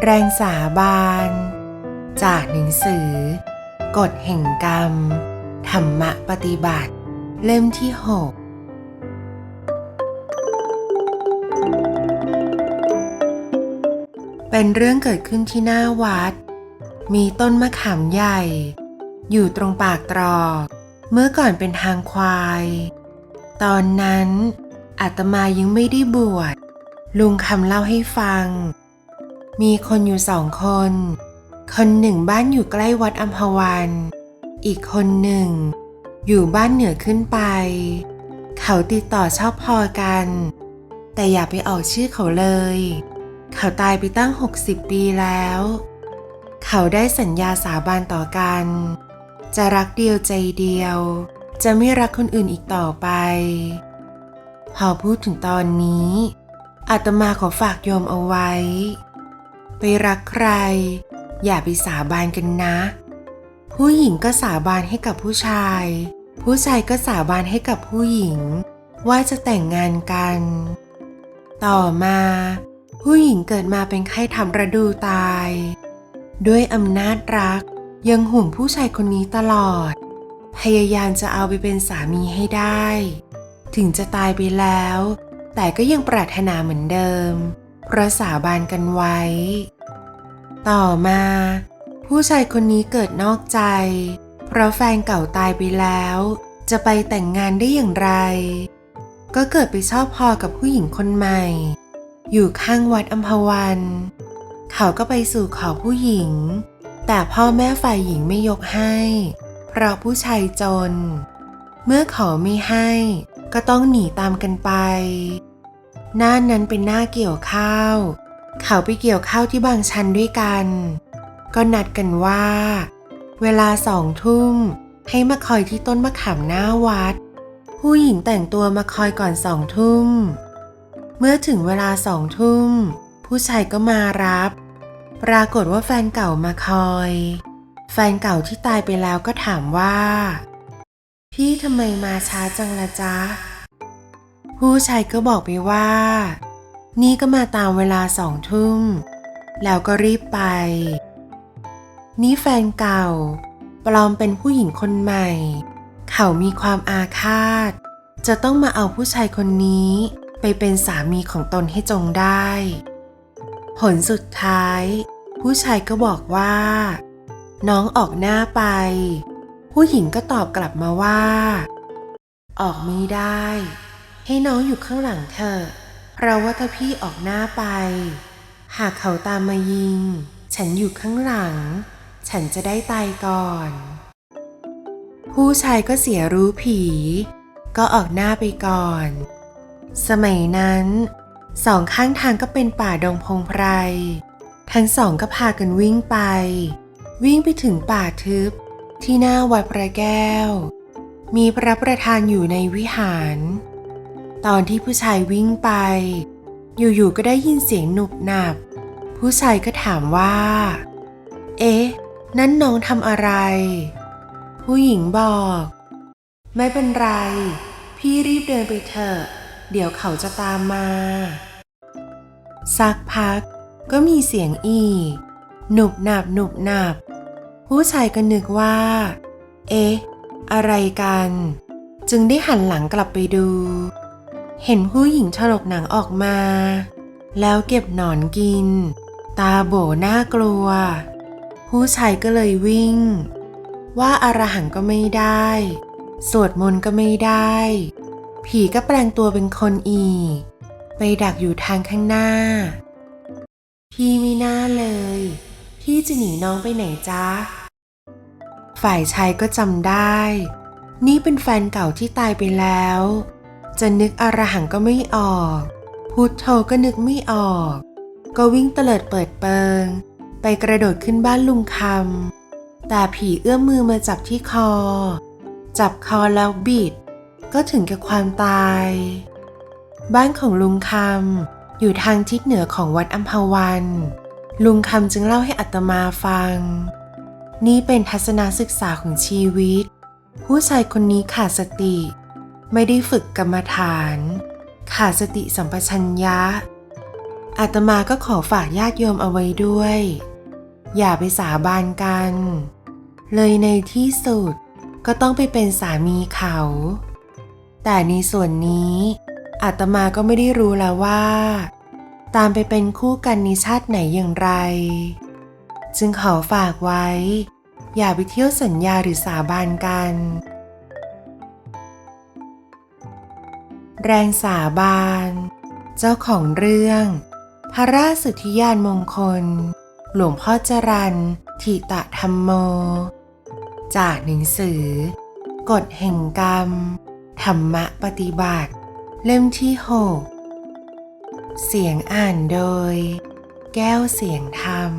แรงสาบาน จากหนังสือ กฎแห่งกรรม ธรรมะปฏิบัติ เล่มที่6เป็นเรื่องเกิดขึ้นที่หน้าวัด มีต้นมะขามใหญ่ อยู่ตรงปากตรอก เมื่อก่อนเป็นทางควาย ตอนนั้นอาตมายังไม่ได้บวชลุงคำเล่าให้ฟัง มีคนอยู่สองคน คนหนึ่งบ้านอยู่ใกล้วัดอัมพวัน อีกคนหนึ่ง อยู่บ้านเหนือขึ้นไป เขาติดต่อชอบพอกัน แต่อย่าไปออกชื่อเขาเลย เขาตายไปตั้ง 60 ปีแล้ว เขาได้สัญญาสาบานต่อกัน จะรักเดียวใจเดียว จะไม่รักคนอื่นอีกต่อไป พอพูดถึงตอนนี้อาตมาขอฝากโยมเอาไว้ ไปรักใคร อย่าไปสาบานกันนะ ผู้หญิงก็สาบานให้กับผู้ชาย ผู้ชายก็สาบานให้กับผู้หญิง ว่าจะแต่งงานกัน ต่อมา ผู้หญิงเกิดมาเป็นไข้ทำระดูตาย ด้วยอำนาจรักยังห่วงผู้ชายคนนี้ตลอด พยายามจะเอาไปเป็นสามีให้ได้ ถึงจะตายไปแล้ว แต่ก็ยังปรารถนาเหมือนเดิม ระสาบานกันไว้ ต่อมา ผู้ชายคนนี้เกิดนอกใจ เพราะแฟนเก่าตายไปแล้ว จะไปแต่งงานได้อย่างไร ก็เกิดไปชอบพอกับผู้หญิงคนใหม่ อยู่ข้างวัดอัมพวัน เขาก็ไปสู่ขอผู้หญิง แต่พ่อแม่ฝ่ายหญิงไม่ยกให้ เพราะผู้ชายจน เมื่อขอไม่ให้ก็ต้องหนีตามกันไป หน้านั้นเป็นหน้าเกี่ยวข้าว เขาไปเกี่ยวข้าวที่บางชันด้วยกัน ก็นัดกันว่า เวลาสองทุ่มให้มาคอยที่ต้นมะขามหน้าวัด ผู้หญิงแต่งตัวมาคอยก่อนสองทุ่ม เมื่อถึงเวลาสองทุ่ม ผู้ชายก็มารับ ปรากฏว่าแฟนเก่ามาคอย แฟนเก่าที่ตายไปแล้วก็ถามว่า พี่ทำไมมาช้าจังละจ๊ะ ผู้ชายก็บอกไปว่า นี่ก็มาตามเวลาสองทุ่ม แล้วก็รีบไป นี่แฟนเก่า ปลอมเป็นผู้หญิงคนใหม่ เขามีความอาฆาต จะต้องมาเอาผู้ชายคนนี้ไปเป็นสามีของตนให้จงได้ ผลสุดท้าย ผู้ชายก็บอกว่า น้องออกหน้าไป ผู้หญิงก็ตอบกลับมาว่า ออกไม่ได้ ให้น้องอยู่ข้างหลังเถอเพราะว่าถ้าพี่ออกหน้าไป หากเขาตามมายิง ฉันอยู่ข้างหลัง ฉันจะได้ตายก่อน ผู้ชายก็เสียรู้ผี ก็ออกหน้าไปก่อน สมัยนั้นสองข้างทางก็เป็นป่าดงพงไพร ทั้งสองก็พากันวิ่งไป วิ่งไปถึงป่าทึบ ที่หน้าวัดพระแก้ว มีพระประธานอยู่ในวิหาร ตอนที่ผู้ชายวิ่งไป อยู่ๆก็ได้ยินเสียงหนุบหนับ ผู้ชายก็ถามว่า เอ๊ะ นั่นน้องทำอะไร ผู้หญิงบอก ไม่เป็นไร พี่รีบเดินไปเถอะ เดี๋ยวเขาจะตามมา สักพักก็มีเสียงอีก หนุบหนับหนุบหนับ ผู้ชายก็นึกว่า เอ๊ะ อะไรกัน จึงได้หันหลังกลับไปดู เห็นผู้หญิงถลกหนังออกมา แล้วเก็บหนอนกิน ตาโบน่ากลัว ผู้ชายก็เลยวิ่ง ว่าอารหังก็ไม่ได้ สวดมนต์ก็ไม่ได้ ผีก็แปลงตัวเป็นคนอีก ไปดักอยู่ทางข้างหน้า พี่ไม่น่าเลย พี่จะหนีน้องไปไหนจ๊ะ ฝ่ายชายก็จำได้ นี่เป็นแฟนเก่าที่ตายไปแล้ว จะนึกอารหังก็ไม่ออก พุทโธก็นึกไม่ออก ก็วิ่งเตลิดเปิดเปิง ไปกระโดดขึ้นบ้านลุงคำแต่ผีเอื้อมมือมาจับที่คอ จับคอแล้วบิด ก็ถึงกับความตาย บ้านของลุงคำอยู่ทางทิศเหนือของวัดอัมพวัน ลุงคำจึงเล่าให้อัตมาฟัง นี่เป็นทัศนศึกษาของชีวิต ผู้ชายคนนี้ขาดสติ ไม่ได้ฝึกกรรมฐาน ขาดสติสัมปชัญญะ อาตมาก็ขอฝากญาติโยมเอาไว้ด้วย อย่าไปสาบานกัน เลยในที่สุดก็ต้องไปเป็นสามีเขา แต่ในส่วนนี้อาตมาก็ไม่ได้รู้แล้วว่า ตามไปเป็นคู่กันในชาติไหนอย่างไร จึงขอฝากไว้ อย่าไปเที่ยวสัญญาหรือสาบานกัน แรงสาบาน เจ้าของเรื่อง พระราชสุทธิยานมงคล หลวงพ่อจรันทิตะธรรมโม จากหนังสือ กฎแห่งกรรม ธรรมะปฏิบัติ เล่มที่หกเสียงอ่านโดย แก้วเสียงธรรม